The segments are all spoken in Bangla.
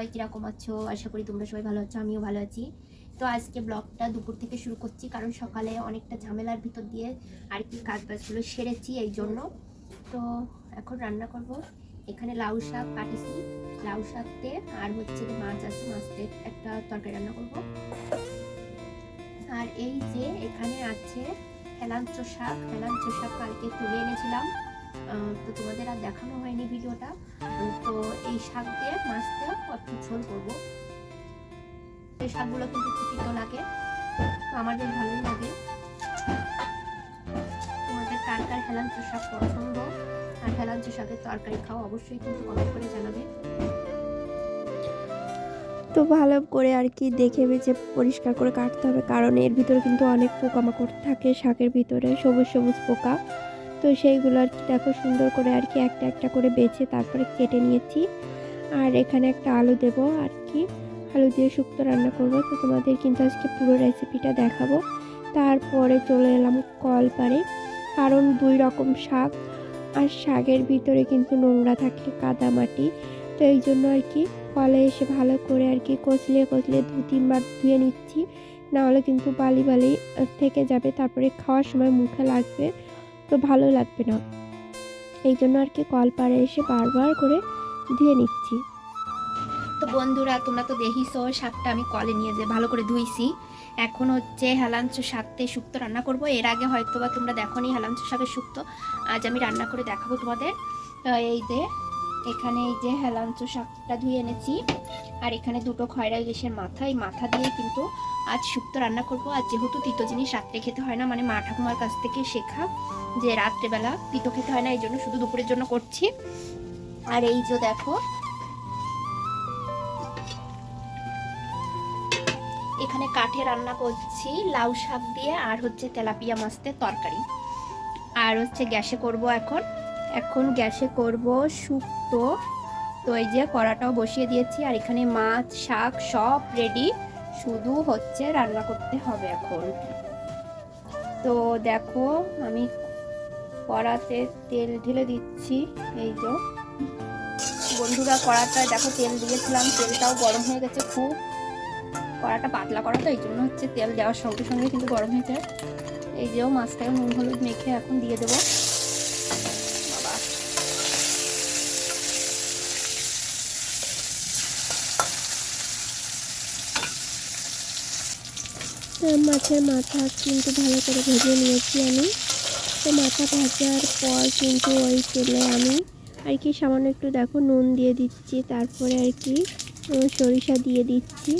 সবাই কীরকম আছো? আশা করি তোমরা সবাই ভালো আছো, আমিও ভালো আছি। তো আজকে ব্লগটা দুপুর থেকে শুরু করছি, কারণ সকালে অনেকটা ঝামেলার ভিতর দিয়ে আর কি কাজ বাজগুলো সেরেছি এই জন্য। তো এখন রান্না করব। এখানে লাউ শাক কাটিছি, লাউ শাকতে আর হচ্ছে যে মাছ আছে মাছ দিয়ে একটা তরকারি রান্না করব। আর এই যে এখানে আছে হেলাঞ্চ শাক হেলাঞ্চ শাক কালকে তুলে এনেছিলাম। তো তোমাদের আর দেখানো হয়নি ভিডিওটা। তো এই শাক দিয়ে মাছ দিয়ে একটু ঝোল করব। এই শাকগুলো কিন্তু একটু তিতো লাগে আমার বেশ ভালোই লাগে। তোমাদের কার কার হেলাঞ্চ শাক পছন্দ? আর হেলাঞ্চ শাকের তরকারি খাও অবশ্যই কিন্তু কমেন্ট করে জানাবে। তো ভালো করে আর কি দেখে বেছে পরিষ্কার করে কাটতে হবে, কারণ এর ভিতরে কিন্তু অনেক পোকামাকড় থাকে শাকের ভিতরে, সবুজ সবুজ পোকা। তো সেইগুলো আর কি দেখো সুন্দর করে আর কি একটা একটা করে বেছে তারপরে কেটে নিয়েছি। আর এখানে একটা আলু দেব আর কি। আলু দিয়ে শুক্তো রান্না করব। তো তোমাদের কিন্তু আজকে পুরো রেসিপিটা দেখাবো। তারপরে চলে এলাম কল পারে কারণ দুই রকম শাক আর শাকের ভিতরে কিন্তু নোংরা থাকে কাদা মাটি। তো এই জন্য আর কি কলে এসে ভালো করে আর কি কচলে কচলে দু তিনবার ধুয়ে নিচ্ছি। না হলে কিন্তু বালি বালি থেকে যাবে। তারপরে খাওয়ার সময় মুখে লাগবে। তো ভালো লাগবে না। এই জন্য আর কি কল পাড়ে এসে বারবার করে ধুয়ে নিচ্ছি। তো বন্ধুরা, তোমরা তো দেখিছো, শাকটা আমি কলে নিয়ে যে ভালো করে ধুইছি। এখন হচ্ছে হেলাঞ্চ শাকতে শুক্তো রান্না করব। এর আগে হয়তো বা তোমরা দেখো নি হেলাঞ্চ শাকের শুক্ত। আজ আমি রান্না করে দেখাবো তোমাদের। এই যে এখানে এই যে হেলাঞ্চ শাকটা ধুয়ে এনেছি। আর এখানে দুটো খয়রা ইলিশের মাথা। এই মাথা দিয়ে কিন্তু আজ শুক্তো রান্না করব। আর যেহেতু তিতো জিনিস রাত্রে খেতে হয় না মানে মা ঠাকুমার কাছ থেকে শেখা যে রাত্রেবেলা তিতো খেতে হয় না, এই জন্য শুধু দুপুরের জন্য করছি। আর এই যে দেখো, এখানে কাঠে রান্না করছি লাউ শাক দিয়ে, আর হচ্ছে তেলাপিয়া মাছ দিয়ে তরকারি। আর হচ্ছে গ্যাসে করব এখন এখন গ্যাসে করব শুক্তো। তো এই যে কড়াটাও বসিয়ে দিয়েছি, আর এখানে মাছ, শাক সব রেডি শুধু হচ্ছে রান্না করতে হবে এখন। তো দেখো, আমি কড়াতে তেল ঢেলে দিচ্ছি, এই যে। বন্ধুরা, কড়াটায় দেখো তেল দিয়েছিলাম, তেলটাও গরম হয়ে গেছে খুব। কড়াটা পাতলা করা, তো এই জন্য হচ্ছে তেল দেওয়ার সঙ্গে সঙ্গে কিন্তু গরম হয়ে যায়। এই যেও মাছটাকে নুন, হলুদ মেখে এখন দিয়ে দেবো। মাছের মাথা কিন্তু ভালো করে ভেজে নিয়েছি আমি। তো মাথা ভাজার পর কিন্তু ওই তেলে আমি আর কি সামান্য একটু দেখো নুন দিয়ে দিচ্ছি, তারপরে আর কি সরিষা দিয়ে দিচ্ছি।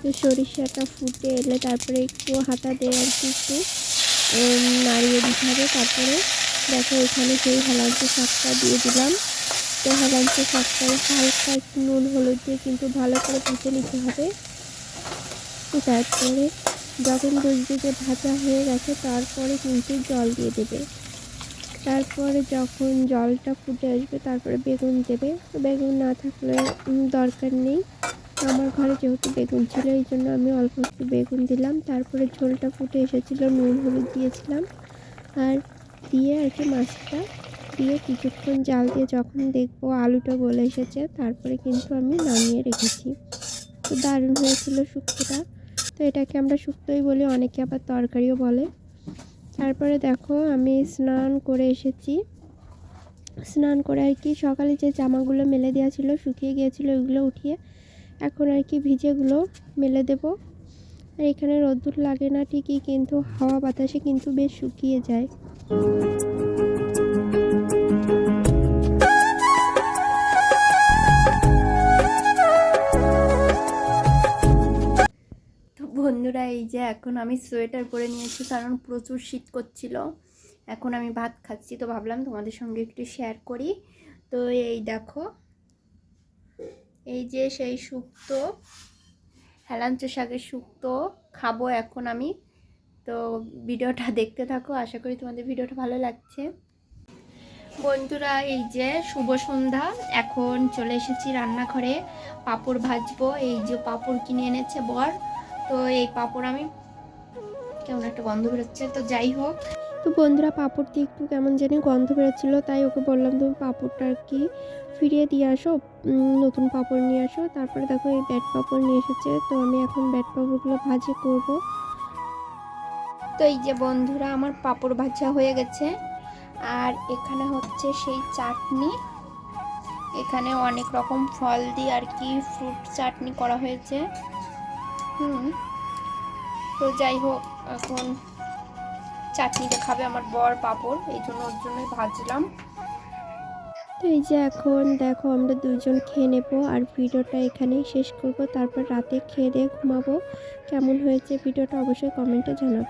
তো সরিষাটা ফুটে এলে তারপরে একটু হাতা দিয়ে আর কি একটু নাড়িয়ে দিতে হবে। তারপরে দেখো এখানে সেই হেলাঞ্চ শাকটা দিয়ে দিলাম। তো হেলাঞ্চ শাকটা হালকা একটু নুন, হলুদ দিয়ে কিন্তু ভালো করে ভেজে নিতে হবে। তারপরে যখন বুঝবে যে ভাজা হয়ে গেছে, তারপরে কিন্তু জল দিয়ে দেবে। তারপরে যখন জলটা ফুটে আসবে, তারপরে বেগুন দেবে। বেগুন না থাকলে দরকার নেই। আমার ঘরে যেহেতু বেগুন ছিল, এই জন্য আমি অল্প একটু বেগুন দিলাম। তারপরে ঝোলটা ফুটে এসেছিল, নুন, হলুদ দিয়েছিলাম। আর দিয়ে আর কি মাছটা দিয়ে কিছুক্ষণ জাল দিয়ে যখন দেখব আলুটা গলে এসেছে, তারপরে কিন্তু আমি নামিয়ে রেখেছি। তো দারুণ হয়েছিল শুক্তোটা। তো এটাকে আমরা শুক্তোই বলি, অনেকে আবার তরকারিও বলে। তারপরে দেখো, আমি স্নান করে এসেছি। স্নান করে আর কি সকালে যে জামাগুলো মেলে দেওয়া ছিল, শুকিয়ে গিয়েছিল, ওইগুলো উঠিয়ে এখন আর কি ভিজেগুলো মেলে দেব। আর এখানে রোদ্দুর লাগে না ঠিকই, কিন্তু হাওয়া বাতাসে কিন্তু বেশ শুকিয়ে যায়। এখন আমি সোয়েটার পরে নিয়েছি কারণ প্রচুর শীত করছিল। এখন আমি ভাত খাচ্ছি, তো ভাবলাম তোমাদের সঙ্গে একটু শেয়ার করি। তো এই দেখো, এই যে সেই শুক্তো, হেলাঞ্চ শাকের শুক্তো খাব এখন আমি। তো ভিডিওটা দেখতে থাকো, আশা করি তোমাদের ভিডিওটা ভালো লাগছে। বন্ধুরা, এই যে শুভ সন্ধ্যা, এখন চলে এসেছি রান্নাঘরে। পাঁপড় ভাজবো, এই যে পাঁপড় কিনে এনেছে বর। তো এই পাঁপড় আমি কেমন একটা গন্ধ বেরোচ্ছে তো যাই হোক। তো বন্ধুরা পাঁপড় দিয়ে একটু কেমন জানি গন্ধ বেরোচ্ছিল তাই ওকে বললাম তুমি পাঁপড়টা আর কি ফিরিয়ে দিয়ে আসো নতুন পাঁপড় নিয়ে আসো। তারপরে দেখো এই ব্যাট পাঁপড় নিয়ে এসেছে তো আমি এখন ব্যাট পাঁপড়গুলো ভাজি করব। তো এই যে বন্ধুরা আমার পাঁপড় ভাজা হয়ে গেছে আর এখানে হচ্ছে সেই চাটনি। এখানে অনেক রকম ফল দিয়ে আর কি ফ্রুট চাটনি করা হয়েছে। হুম। তো যাই হোক, এখন চাটনিটা খাবে আমার বর পাপড়, এই জন্য ওর জন্যই ভাজলাম। তো এই যে এখন দেখো আমরা দুজন খেয়ে নেব, আর ভিডিওটা এখানেই শেষ করব, তারপর রাতে খেয়ে দিয়ে ঘুমাবো। কেমন হয়েছে ভিডিওটা অবশ্যই কমেন্টে জানাব।